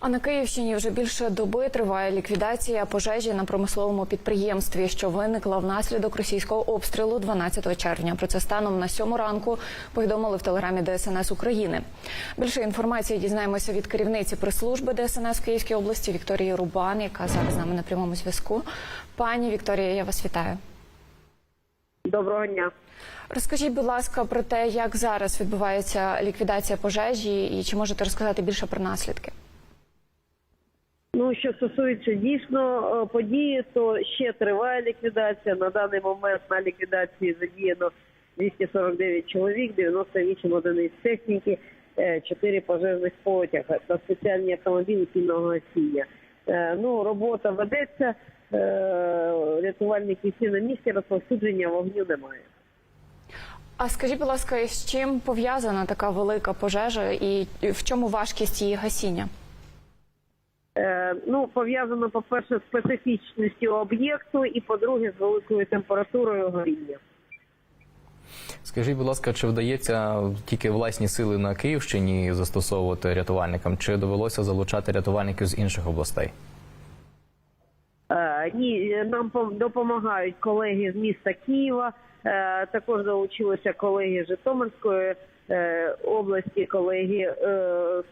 А на Київщині вже більше доби триває ліквідація пожежі на промисловому підприємстві, що виникла внаслідок російського обстрілу 12 червня. Про це станом на сьому ранку повідомили в телеграмі ДСНС України. Більше інформації дізнаємося від керівниці прес-служби ДСНС в Київській області Вікторії Рубан, яка зараз з нами на прямому зв'язку. Пані Вікторія, я вас вітаю. Доброго дня. Розкажіть, будь ласка, про те, як зараз відбувається ліквідація пожежі, і чи можете розказати більше про наслідки? Що стосується дійсно е, події, то ще триває ліквідація. На даний момент на ліквідації задіяно 249 чоловік, 98 одиниць техніки, 4 пожежних потяга та спеціальні автомобілі спільного гасіння. Е, Ну робота ведеться. е, Рятувальники всі на місці, розповсюдження вогню немає. А скажіть, будь ласка, з чим пов'язана така велика пожежа і в чому важкість її гасіння? Ну, пов'язано, по-перше, з специфічністю об'єкту, і по-друге, з великою температурою горіння. Скажіть, будь ласка, чи вдається тільки власні сили на Київщині застосовувати рятувальникам, чи довелося залучати рятувальників з інших областей? Е, Ні, нам пом- допомагають колеги з міста Києва. е, Також залучилися колеги Житомирської е, області, колеги е,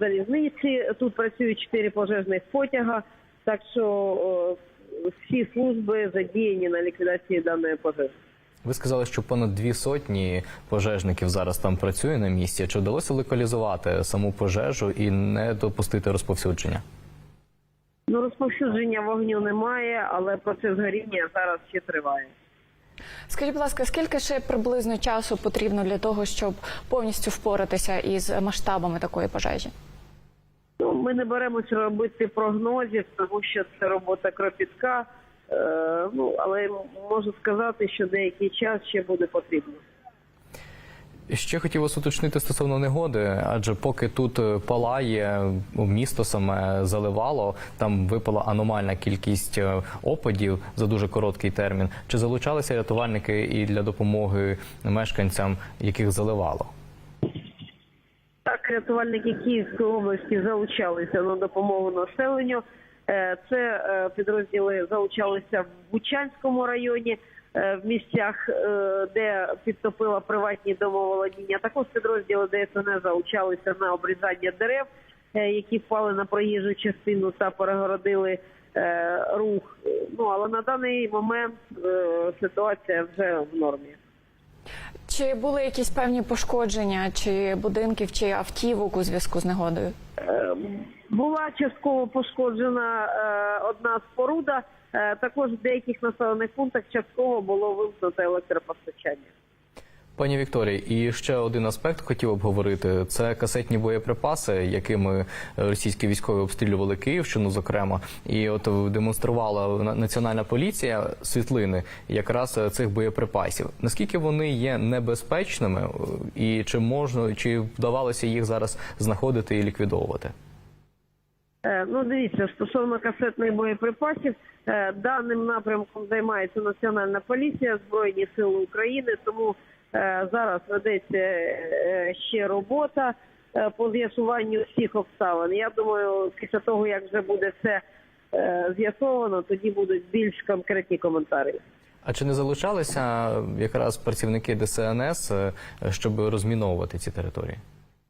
залізниці. Тут працюють чотири пожежних потяга. Так що всі служби задіяні на ліквідації даної пожежі. Ви сказали, що понад дві сотні пожежників зараз там працює на місці. Чи вдалося локалізувати саму пожежу і не допустити розповсюдження? Ну, розповсюдження вогню немає, але процес горіння зараз ще триває. Скажіть, будь ласка, скільки ще приблизно часу потрібно для того, щоб повністю впоратися із масштабами такої пожежі? Ну, ми не беремося робити прогнозів, тому що це робота кропітка. Е, ну, але можу сказати, що деякий час ще буде потрібно. Ще хотів вас уточнити стосовно негоди, адже поки тут е, палає місто саме заливало, там випала аномальна кількість е, опадів за дуже короткий термін. Чи залучалися рятувальники і для допомоги мешканцям, яких заливало? Так, рятувальники Київської області залучалися на допомогу населенню. Е, Це підрозділи залучалися в Бучанському районі, в місцях, е, де підтопила приватні домоволодіння. Також підрозділи ДСНС залучалися на обрізання дерев, е, які впали на проїжджу частину та перегородили е, рух. Ну але на даний момент е, ситуація вже в нормі. Чи були якісь певні пошкодження, чи будинків, чи автівок у зв'язку з негодою? Е, Була частково пошкоджена е, одна споруда. Е, також в деяких населених пунктах частково було вимкнуто електропостачання. Пані Вікторії, і ще один аспект хотів обговорити: це касетні боєприпаси, якими російські військові обстрілювали Київщину, зокрема, і от демонструвала національна поліція світлини якраз цих боєприпасів. Наскільки вони є небезпечними, і чи можна чи вдавалося їх зараз знаходити і ліквідовувати? Е, Ну, дивіться, стосовно касетних боєприпасів, е, даним напрямком займається Національна поліція Збройні Сили України. Тому е, зараз ведеться е, ще робота е, по з'ясуванню всіх обставин. Я думаю, після того як вже буде все е, з'ясовано, тоді будуть більш конкретні коментарі. А чи не залучалися якраз працівники ДСНС, е, щоб розміновувати ці території?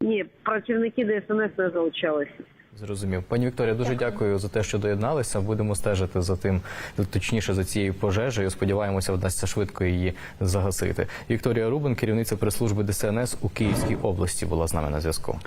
Ні, працівники ДСНС не залучалися. Зрозумів, пані Вікторія, дуже дякую за те, що доєдналися. Будемо стежити за тим, точніше за цією пожежею. Сподіваємося, вдасться швидко її загасити. Вікторія Рубин, керівниця прес-служби ДСНС у Київській області, була з нами на зв'язку.